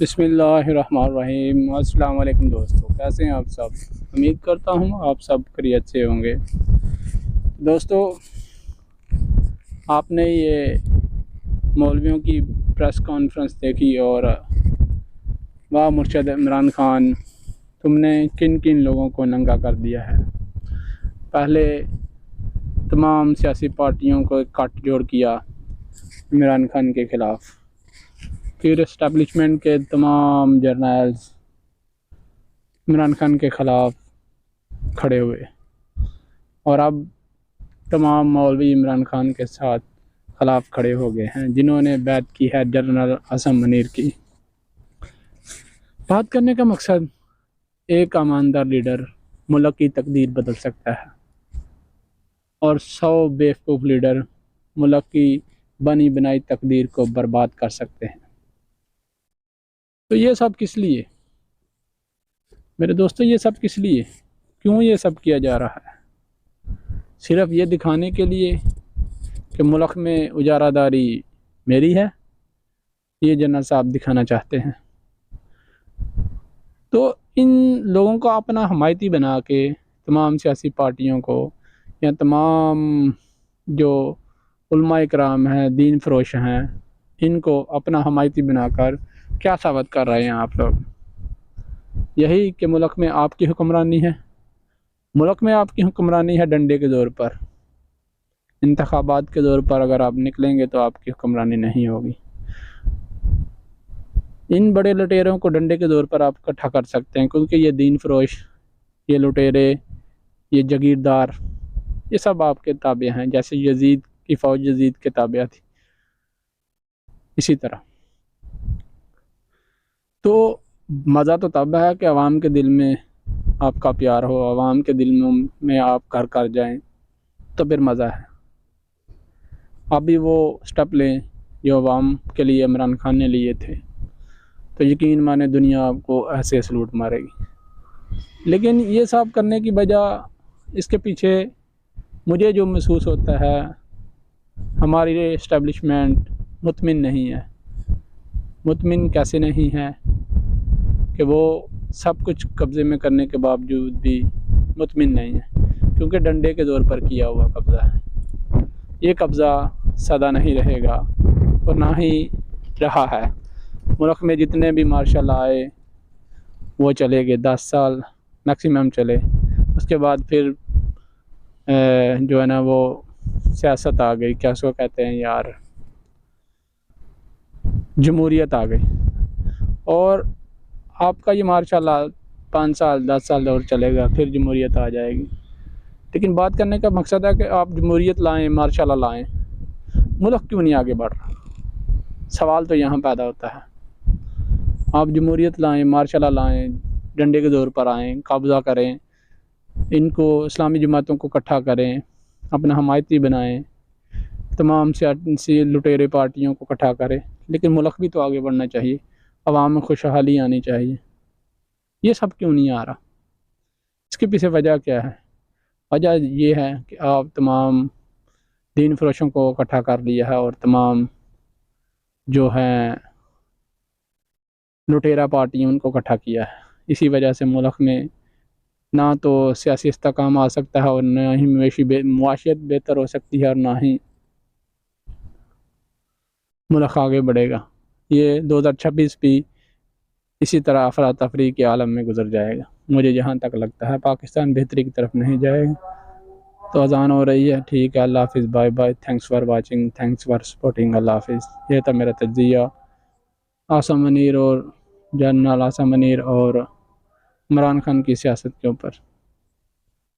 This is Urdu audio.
بسم اللہ الرحمن الرحیم۔ السلام علیکم دوستو، کیسے ہیں آپ سب؟ امید کرتا ہوں آپ سب خیریت سے ہوں گے۔ دوستو، آپ نے یہ مولویوں کی پریس کانفرنس دیکھی اور واہ مرشد عمران خان، تم نے کن کن لوگوں کو ننگا کر دیا ہے؟ پہلے تمام سیاسی پارٹیوں کو کٹ جوڑ کیا عمران خان کے خلاف۔ پھر اسٹیبلشمنٹ کے تمام جرنلز عمران خان کے خلاف کھڑے ہوئے۔ اور اب تمام مولوی عمران خان کے ساتھ خلاف کھڑے ہو گئے ہیں، جنہوں نے بیعت کی ہے جنرل اسم منیر کی۔ بات کرنے کا مقصد ایک اماندار لیڈر ملک کی تقدیر بدل سکتا ہے۔ اور سو بیوقوف لیڈر ملک کی بنی بنائی تقدیر کو برباد کر سکتے ہیں۔ تو یہ سب کس لیے؟ میرے دوستو، یہ سب کس لیے؟ کیوں یہ سب کیا جا رہا ہے؟ صرف یہ دکھانے کے لیے کہ ملک میں اجارہ داری میری ہے، یہ جنرل صاحب دکھانا چاہتے ہیں۔ تو ان لوگوں کو اپنا حمایتی بنا کے تمام سیاسی پارٹیوں کو یا تمام جو علماء اکرام ہیں، دین فروش ہیں، ان کو اپنا حمایتی بنا کر کیا ثابت کر رہے ہیں آپ لوگ؟ یہی کہ ملک میں آپ کی حکمرانی ہے۔ ملک میں آپ کی حکمرانی ہے ڈنڈے کے دور پر۔ انتخابات کے دور پر اگر آپ نکلیں گے تو آپ کی حکمرانی نہیں ہوگی۔ ان بڑے لٹیروں کو ڈنڈے کے دور پر آپ اکٹھا کر سکتے ہیں، کیونکہ یہ دین فروش، یہ لٹیرے، یہ جگیردار، یہ سب آپ کے تابع ہیں، جیسے یزید کی فوج یزید کے تابع تھی۔ اسی طرح۔ تو مزہ تو تب ہے کہ عوام کے دل میں آپ کا پیار ہو، عوام کے دل میں آپ کر کر جائیں، تو پھر مزہ ہے۔ ابھی وہ سٹپ لیں جو عوام کے لیے، عمران خان نے لیے تھے۔ تو یقین مانے دنیا آپ کو ایسے سلوٹ مارے گی۔ لیکن یہ سب کرنے کی وجہ اس کے پیچھے مجھے جو محسوس ہوتا ہے، ہماری اسٹیبلشمنٹ مطمئن نہیں ہے۔ مطمئن کیسے نہیں ہے؟ کہ وہ سب کچھ قبضے میں کرنے کے باوجود بھی مطمئن نہیں ہے کیونکہ ڈنڈے کے دور پر کیا ہوا قبضہ ہے۔ یہ قبضہ سدا نہیں رہے گا اور نہ ہی رہا ہے۔ ملک میں جتنے بھی مارشل آئے، وہ چلے گئے۔ دس سال میکسیمم چلے۔ اس کے بعد پھر جو ہے نا، وہ سیاست آ گئی۔ کیا سو کہتے ہیں یار؟ جمہوریت آ گئی۔ اور آپ کا یہ ماشاء اللہ پانچ سال، دس سال اور چلے گا، پھر جمہوریت آ جائے گی۔ لیکن بات کرنے کا مقصد ہے کہ آپ جمہوریت لائیں ماشاء اللہ لائیں۔ ملک کیوں نہیں آگے بڑھ رہا؟ سوال تو یہاں پیدا ہوتا ہے۔ آپ جمہوریت لائیں ماشاء اللہ لائیں، ڈنڈے کے دور پر آئیں، قبضہ کریں، ان کو اسلامی جماعتوں کو اکٹھا کریں، اپنا حمایتی بنائیں، تمام سیاسی لٹیرے پارٹیوں کو اکٹھا کریں۔ لیکن ملک بھی تو آگے بڑھنا چاہیے۔ عوام میں خوشحالی آنی چاہیے۔ یہ سب کیوں نہیں آ رہا؟ اس کے پیچھے وجہ کیا ہے؟ وجہ یہ ہے کہ آپ تمام دین فروشوں کو اکٹھا کر لیا ہے اور تمام جو ہیں لٹیرا پارٹی ان کو اکٹھا کیا ہے۔ اسی وجہ سے ملک میں نہ تو سیاسی استحکام آ سکتا ہے اور نہ ہی مویشی معاشیت بہتر ہو سکتی ہے اور نہ ہی ملک آگے بڑھے گا۔ یہ دو ہزار چھبیس بھی اسی طرح افراتفری کے عالم میں گزر جائے گا۔ مجھے جہاں تک لگتا ہے پاکستان بہتری کی طرف نہیں جائے گا۔ تو اذان ہو رہی ہے۔ ٹھیک ہے، اللہ حافظ bye bye thanks for watching thanks for supporting اللہ حافظ۔ یہ تھا میرا تجزیہ۔ آسم منیر اور جنرل آسم منیر اور عمران خان کی سیاست کے اوپر۔